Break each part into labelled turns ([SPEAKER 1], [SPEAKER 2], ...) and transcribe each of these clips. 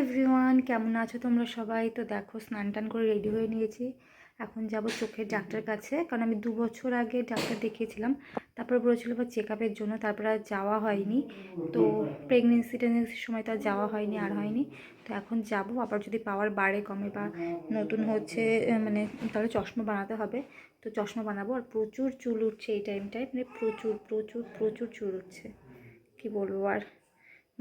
[SPEAKER 1] Everyone কেমন আছো তোমরা সবাই? তো দেখো স্নান টান করে রেডি হয়ে নিয়েছি। এখন যাব চোখের ডাক্তার কাছে, কারণ আমি দু বছর আগে ডাক্তার দেখিয়েছিলাম। তারপর বলেছিল বা চেক আপের জন্য, তারপর আর যাওয়া হয়নি। তো প্রেগনেন্সি টেগনেন্সির সময় তো আর যাওয়া হয়নি, আর হয়নি। তো এখন যাব, আবার যদি পাওয়ার বাড়ে, কমে বা নতুন হচ্ছে মানে তাহলে চশমা বানাতে হবে। তো চশমা বানাবো, আর প্রচুর চুল উঠছে এই টাইমটায় মানে প্রচুর প্রচুর প্রচুর চুল উঠছে। কী বলব আর?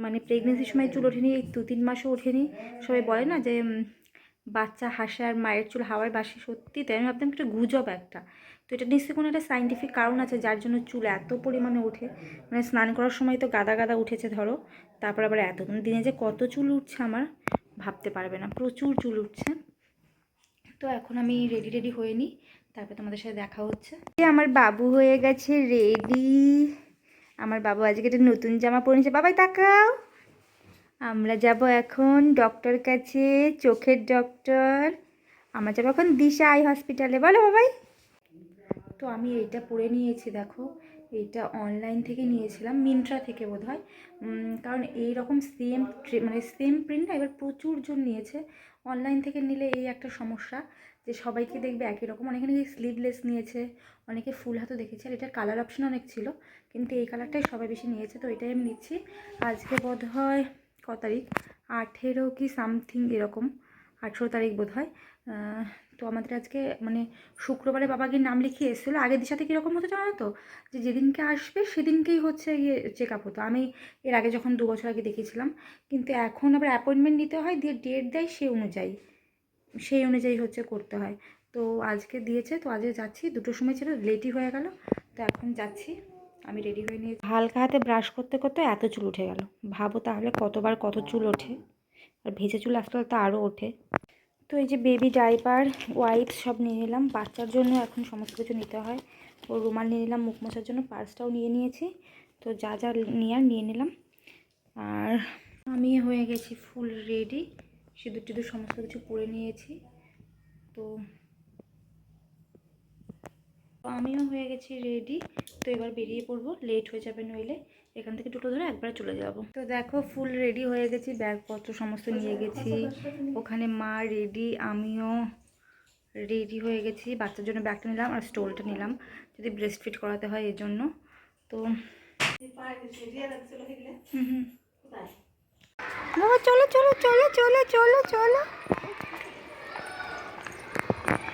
[SPEAKER 1] মানে প্রেগনেন্সির সময় চুল ওঠেনি, এই দু তিন মাসও ওঠেনি। সবাই বলে না যে বাচ্চা হাসে আর মায়ের চুল হাওয়ায় বাসে, সত্যি তাই? আমি ভাবতাম একটা গুজব একটা। তো এটা নিশ্চয়ই কোনো একটা সাইন্টিফিক কারণ আছে যার জন্য চুল এত পরিমাণে ওঠে। মানে স্নান করার সময় তো গাদা গাদা উঠেছে ধরো, তারপর আবার এত দিনে যে কত চুল উঠছে আমার ভাবতে পারবে না, প্রচুর চুল উঠছে। তো এখন আমি রেডি রেডি হয়ে নিই, তারপর তোমাদের সাথে দেখা হচ্ছে। আমার বাবু হয়ে গেছে রেডি আমার বাবু আজকে একটা নতুন জামা পরেছে। বাবাই, তাকাও। আমরা যাব এখন ডক্টর কাছে, চোখের ডক্টর আমরা যাব এখন দিশা আই হসপিটালে বলো বাবাই। তো আমি এইটা পরে নিয়েছি, দেখো। এইটা অনলাইন থেকে নিয়েছিলাম মিন্ট্রা থেকে বোধ হয় কারণ এই রকম সেম মানে সেম প্রিন্টটা এবার প্রচুর জন নিয়েছে। অনলাইন থেকে নিলে এই একটা সমস্যা যে সবাইকে দেখবে একই রকম। অনেকে নাকি স্লিভলেস নিয়েছে, অনেকে ফুল হাতও দেখেছে। আর এটার কালার অপশন অনেক ছিল, কিন্তু এই কালারটাই সবাই বেশি নিয়েছে, তো এটাই আমি নিচ্ছি। আজকে বোধ হয় ক তারিখ? আঠেরো কি সামথিং এরকম, আঠেরো তারিখ বোধ হয় তো আমাদের আজকে মানে শুক্রবারে বাবা গিয়ে নাম লিখিয়ে এসেছিল। আগের সাথে কীরকম হতো, জানো তো? যে যেদিনকে আসবে সেদিনকেই হচ্ছে ইয়ে চেক আপ হতো। আমি এর আগে যখন দু বছর আগে দেখিয়েছিলাম, কিন্তু এখন আবার অ্যাপয়েন্টমেন্ট নিতে হয়, দিয়ে ডেট দেয় সেই অনুযায়ী। সেই অনুযায়ী হচ্ছে করতে হয়। তো আজকে দিয়েছে, তো আজকে যাচ্ছি। দুটোর সময় ছিল লেটই হয়ে গেল। তো এখন যাচ্ছি। আমি রেডি হয়ে নিয়ে হালকা হাতে ব্রাশ করতে করতে এত চুল উঠে গেল। ভাবো তাহলে কতবার কত চুল ওঠে। আর ভেজে চুল আজকাল তো আরও ওঠে। তো এই যে বেবি ডাইপার ওয়াইপস সব নিয়ে নিলাম। বাচ্চার জন্য এখন সমস্ত কিছু নিতে হয়। ও রুমাল নিয়ে নিলাম, মুখ মোছার জন্য পার্সটাও নিয়ে নিয়েছি। তো যা যা নেওয়ার নিয়ে নিলাম। আর আমি হয়ে গেছি ফুল রেডি সিঁদুর টিঁদুর সমস্ত কিছু পরে নিয়েছি। তো আমিও হয়ে গেছি রেডি তো এবার বেরিয়ে পড়ব। লেট হয়ে যাবে নইলে। এখান থেকে টোটো ধরে একবার চলে যাব। তো দেখো ফুল রেডি হয়ে গেছি, ব্যাগপত্র সমস্ত নিয়ে গেছি। ওখানে মা রেডি আমিও রেডি হয়ে গেছি। বাচ্চার জন্য ব্যাগটা নিলাম আর স্টোলটা নিলাম, যদি ব্রেস্ট ফিট করাতে হয় এর জন্য। তো চলো চলো চলো চলো চলো চলো।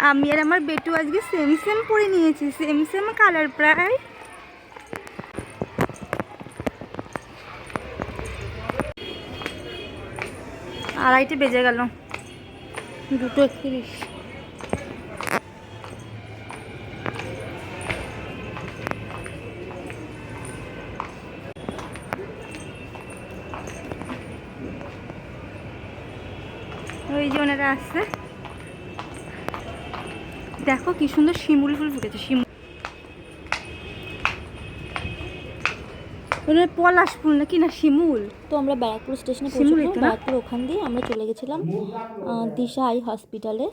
[SPEAKER 1] আমি আর আমার বেটু আজকে সেম সেম পরে নিয়েছি সেম সেম কালার প্রায়। আড়াইটে বেজে গেল। দুটো একত্রিশ। ওই যে ওনারা আসছে। দেখো কি সুন্দর শিমুল ফুল ফুটেছে, শিমুল ওনার পলাশ ফুল নাকি না শিমুল?
[SPEAKER 2] তো আমরা ব্যারাকপুর স্টেশনে পৌঁছলাম ব্যারাকপুর ওখান দিয়ে আমরা চলে গেছিলাম দিশাই দিশা আই হসপিটালে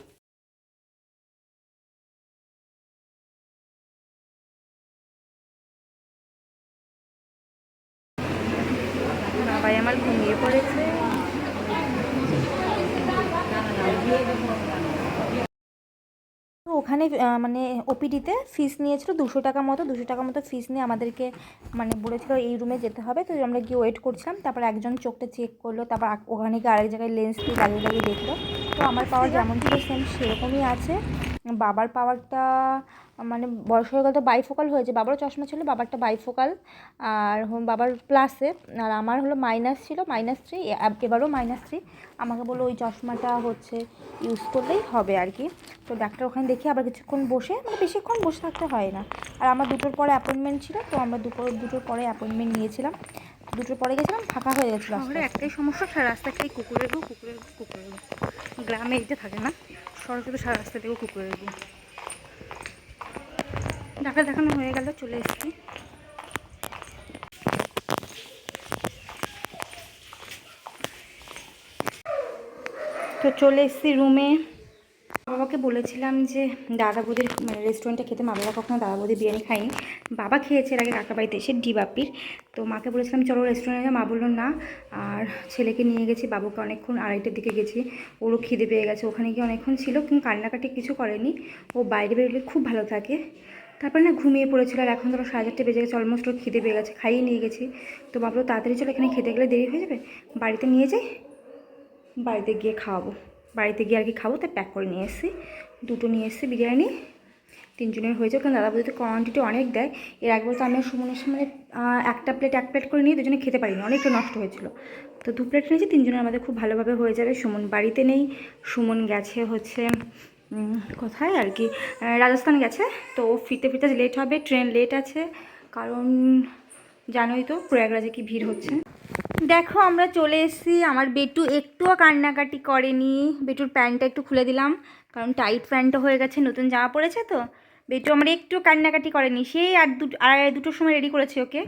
[SPEAKER 1] বাবাই আমার ঘুমিয়ে পড়েছে তো ওখানে মানে ওপিডিতে ফিস নিয়েছিল দুশো টাকা মতো, দুশো টাকা মতো ফিস নিয়ে আমাদেরকে মানে বলেছিল এই রুমে যেতে হবে। তো আমরা গিয়ে ওয়েট করছিলাম, তারপর একজন চোখটা চেক করল, তারপর ওখানে গিয়ে আরেক জায়গায় লেন্স দিয়ে লাগিয়ে লাগিয়ে দেখল। তো আমার পাওয়ার যেমন ছিল সেম সেরকমই আছে। বাবার পাওয়ারটা মানে বয়স হয়ে গেলে তো বাইফোকাল হয়েছে। বাবারও চশমা ছিল বাবারটা বাইফোকাল আর বাবার প্লাসে আর আমার হলো মাইনাস ছিল মাইনাস থ্রি এবারও মাইনাস থ্রি আমাকে বলল ওই চশমাটা হচ্ছে ইউজ করলেই হবে আর কি। তো ডাক্তার ওখানে দেখি আবার কিছুক্ষণ বসে মানে বেশিক্ষণ বসে থাকতে হয় না। আর আমার দুটোর পরে অ্যাপয়েন্টমেন্ট ছিল তো আমরা দুপুর দুটোর পরে অ্যাপয়েন্টমেন্ট নিয়েছিলাম। দুটোর পরে গেছিলাম ফাঁকা হয়ে গেছিল শহরে একটাই সমস্যা সারা রাস্তা খেয়ে কুকুরের গো কুকুরের গো কুকুরের গো। গ্রামে এইটা থাকে না তো সারা রাস্তা থেকে কুকুরের গো। ডাক্তার দেখানো হয়ে গেল, চলে এসছি। তো চলে এসছি রুমে। বাবাকে বলেছিলাম যে, দাদা বৌদির রেস্টুরেন্টে খেতে মা বাবা কখনো দাদা বৌদি বিরিয়ানি খাইনি বাবা খেয়েছে এর আগে কাকা বাড়িতে এসে ডিবাপির তো মাকে বলেছিলাম, চলো রেস্টুরেন্টে মা বলল, না। আর ছেলেকে নিয়ে গেছি, বাবুকে অনেকক্ষণ, আড়াইটের দিকে গেছি। ওরও খিদে পেয়ে গেছে। ওখানে গিয়ে অনেকক্ষণ ছিল, কিন্তু কান্নাকাটি কিছু করেনি। ও বাইরে বেরোলে খুব ভালো থাকে। তারপরে না ঘুমিয়ে পড়েছিল আর এখন ধরো সাড়ে চারটে বেজে গেছে অলমোস্ট ওর খিদে পেয়ে গেছে, খাইয়ে নিয়ে গেছি। তো ভাবলো তাড়াতাড়ি চলো, এখানে খেতে গেলে দেরি হয়ে যাবে। বাড়িতে নিয়ে যাই, বাড়িতে গিয়ে খাওয়াবো। বাড়িতে গিয়ে আর কি খাব, তাই প্যাক করে নিয়ে এসেছি। দুটো নিয়ে এসেছি বিরিয়ানি, তিনজনের হয়েছে। কারণ দাদা বলতে কোয়ান্টিটি অনেক দেয়। এর আগে বলতে আমি সুমনের সামনে একটা প্লেট এক প্লেট করে নিয়ে দুজনে খেতে পারিনি, অনেকটা নষ্ট হয়েছিল। তো দু প্লেট নিয়েছি, তিনজনের আমাদের খুব ভালোভাবে হয়ে যাবে। সুমন বাড়িতে নেই, সুমন গেছে হচ্ছে কোথায় আর কি? রাজস্থান গেছে, তো ফিরতে ফিরতে লেট হবে ট্রেন লেট আছে, কারণ জানোই তো প্রয়াগরাজে কি ভিড় হচ্ছে। দেখো, আমরা চলে এসেছি, আমার বেটু একটুও কান্নাকাটি করেনি। বেটুর প্যান্টটা একটু খুলে দিলাম, কারণ টাইট প্যান্টটা হয়ে গেছে, নতুন জামা পড়েছে তো। বেটু, আমার একটু কান্নাকাটি করেনি, সেই আর দুটো আড়াই, দুটোর সময় রেডি করেছে ওকে।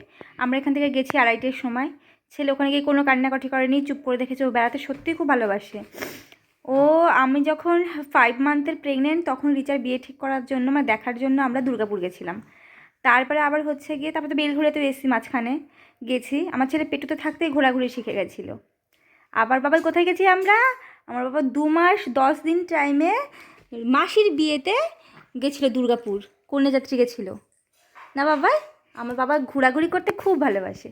[SPEAKER 1] আমরা এখান থেকে গেছি আড়াইটের সময়। ছেলে ওখানে গিয়ে কোনো কান্নাকাটি করেনি, চুপ করে দেখেছে, ও বেড়াতে সত্যিই খুব ভালোবাসে। ও, আমি যখন ফাইভ মান্থের প্রেগনেন্ট তখন রিচার বিয়ে ঠিক করার জন্য মানে দেখার জন্য আমরা দুর্গাপুর গেছিলাম। তারপরে আবার হচ্ছে গিয়ে তারপরে তো বেলঘুরেতে এসেছি মাঝখানে, গেছি। আমার ছেলে পেটুতে থাকতেই ঘোরাঘুরি শিখে গেছিল। আবার বাবা কোথায় গেছি আমরা? আমার বাবা দু মাস দশ দিন টাইমে মাসির বিয়েতে গেছিল দুর্গাপুর কন্যাযাত্রী গেছিল। না বাবা? আমার বাবা ঘোরাঘুরি করতে খুব ভালোবাসে।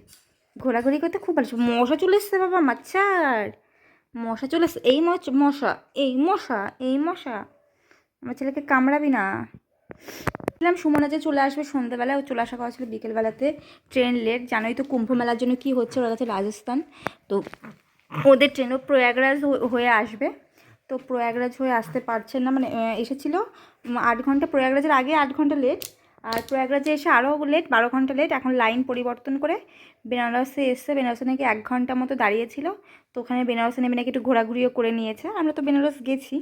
[SPEAKER 1] ঘোরাঘুরি করতে খুব ভালোবাসে। মশা চলে এসছে বাবা মাচ্চার মশা, চলে এসছে এই মশ এই মশা এই মশা। আমার ছেলেকে কামড়াবি না। বললাম, সুমনা যে চলে আসবে সন্ধ্যেবেলায় ও চলে আসা কথা ছিল বিকেলবেলাতে। ট্রেন লেট, জানোই তো কুম্ভ মেলার জন্য কি হচ্ছে, ওরা গেছে রাজস্থান। তো ওদের ট্রেনও প্রয়াগরাজ হয়ে- আসবে। তো প্রয়াগরাজ হয়ে আসতে পারছেন না মানে এসেছিল। আট ঘণ্টা, প্রয়াগরাজের আগে আট ঘণ্টা লেট। আর প্রয়াগরাজে এসে আরও লেট বারো ঘণ্টা লেট এখন লাইন পরিবর্তন করে বেনারসে এসছে বেনারসে নাকি এক ঘণ্টা মতো দাঁড়িয়েছিল। তো ওখানে বেনারসে নেমে নাকি একটু ঘোরাঘুরিও করে নিয়েছে। আমরা তো বেনারস গেছি।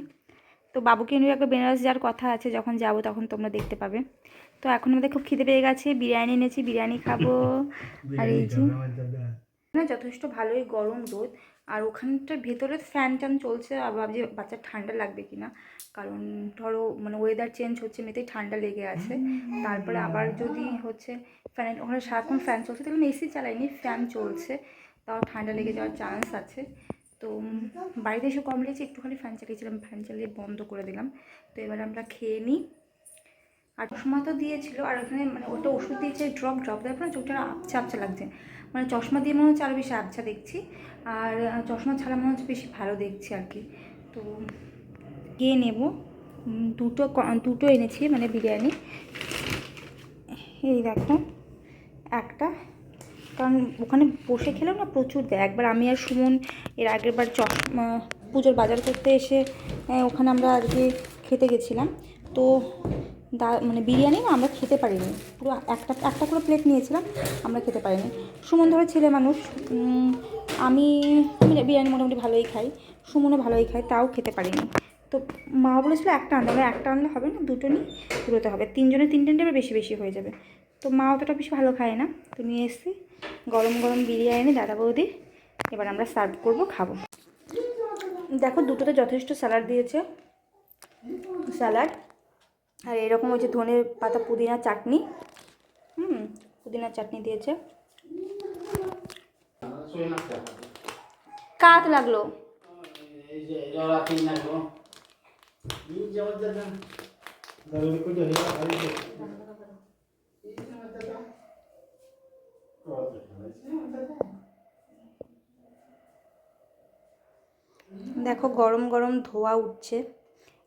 [SPEAKER 1] তো বাবুকে নিয়ে একবার বেনারস যাওয়ার কথা আছে যখন যাব তখন তোমরা দেখতে পাবে। তো এখন আমাদের খুব খিদে পেয়ে গেছে বিরিয়ানি এনেছি বিরিয়ানি খাব। আর এই যে না যথেষ্ট ভালোই গরম রোদ। আর ওখানটার ভেতরে ফ্যান ট্যান চলছে, আর ভাবছি বাচ্চার ঠান্ডা লাগবে কি না কারণ ধরো মানে ওয়েদার চেঞ্জ হচ্ছে এমনিতেই ঠান্ডা লেগে আছে। তারপরে আবার যদি হচ্ছে ফ্যান ওখানে সারাক্ষণ ফ্যান চলছে, তাহলে এসি চালাইনি ফ্যান চলছে। তাও ঠান্ডা লেগে যাওয়ার চান্স আছে। তো বাড়িতে এসে কম লেগেছে একটুখানি ফ্যান চালিয়েছিলাম ফ্যান চালিয়ে বন্ধ করে দিলাম। তো এবার আমরা খেয়ে নিই। আর চশমা তো দিয়েছিল, আর ওখানে মানে ওটা ওষুধ দিয়েছে ড্রপ ড্রপ তারপরে না, চোখটা আবছা আবছা লাগছে। মানে চশমা দিয়ে মনে হচ্ছে আরও বেশি আবছা দেখছি। আর চশমা ছাড়া মনে হচ্ছে বেশি ভালো দেখছি আর কি। তো গিয়ে নেব? দুটো ক- দুটো এনেছি মানে বিরিয়ানি। এই দেখো, একটা। কারণ ওখানে বসে খেলেও না প্রচুর দেয়। একবার আমি আর সুমন এর আগের বার চশমা, পুজোর বাজার করতে এসে ওখানে আমরা আর কি খেতে গেছিলাম। তো দা মানে বিরিয়ানি না আমরা খেতে পারিনি। পুরো একটা একটা করে প্লেট নিয়েছিলাম, আমরা খেতে পারিনি। সুমন ধরে ছেলে মানুষ আমি বিরিয়ানি মোটামুটি ভালোই খাই, সুমনও ভালোই খাই তাও খেতে পারিনি। তো মা বলেছিল একটা আনতে, আমরা একটা আনলে হবে না, দুটো নিই দুটোতে হবে। তিনজনে তিনটে নেবে বেশি বেশি হয়ে যাবে। তো মা অতটা বেশি ভালো খায় না। তো নিয়ে এসেছি, গরম গরম বিরিয়ানি, দাদা বৌদি, এবার আমরা সার্ভ করব, খাব। দেখো, দুটোতে যথেষ্ট স্যালাড দিয়েছে। স্যালাড আর এরকম হচ্ছে ধনে পাতা পুদিনা চাটনি, হুম, পুদিনা চাটনি দিয়েছে। কাত লাগল? দেখো গরম গরম ধোয়া উঠছে।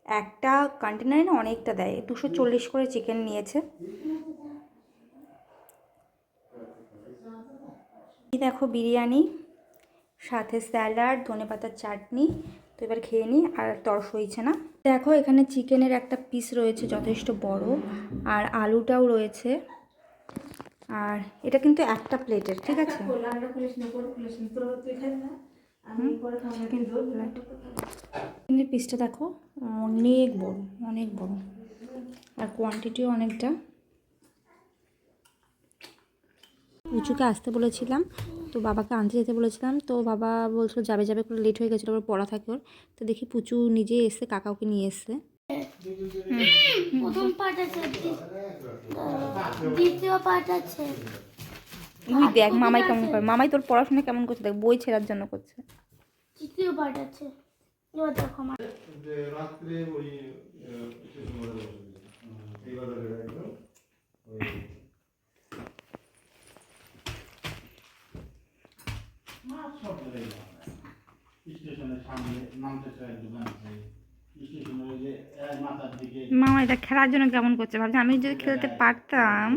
[SPEAKER 1] একটা কন্টেনারে না অনেকটা দেয়, দুশো চল্লিশ করে চিকেন নিয়েছে। দেখো বিরিয়ানি, সাথে স্যালাড ধনেপাতার চাটনি, তো এবার খেয়ে নিই, আর তরস হয়েছে না। দেখো এখানে চিকেনের একটা পিস রয়েছে, যথেষ্ট বড়, আর আলুটাও রয়েছে। আর এটা কিন্তু একটা প্লেটের ঠিক আছে? চিকেনের পিসটা দেখো অনেক বড় অনেক বড়। আর কোয়ান্টিটিও অনেকটা। উঁচুকে আসতে বলেছিলাম তো বাবাকে আনতে যেতে বলেছিলাম তো বাবা বলছিল যাবে যাবে করে লেট হয়ে গেছিল ওর পড়া থাকে ওর। তো দেখি পুচু নিজে এসে কাকাওকে নিয়ে এসছে।
[SPEAKER 3] প্রথম পার্ট আছে দ্বি- আহ, দ্বিতীয় পার্ট আছে।
[SPEAKER 1] তুই দেখ মামাই কেমন করে মামাই তোর পড়াশোনা কেমন করছে দেখ বই ছেড়ার জন্য করছে।
[SPEAKER 3] তৃতীয় পার্ট আছে। এবার দেখো আমার
[SPEAKER 4] রাত্রে ওই
[SPEAKER 1] মামা এটা খেলার জন্য কেমন করছে? ভাবছি আমি যদি খেলতে পারতাম।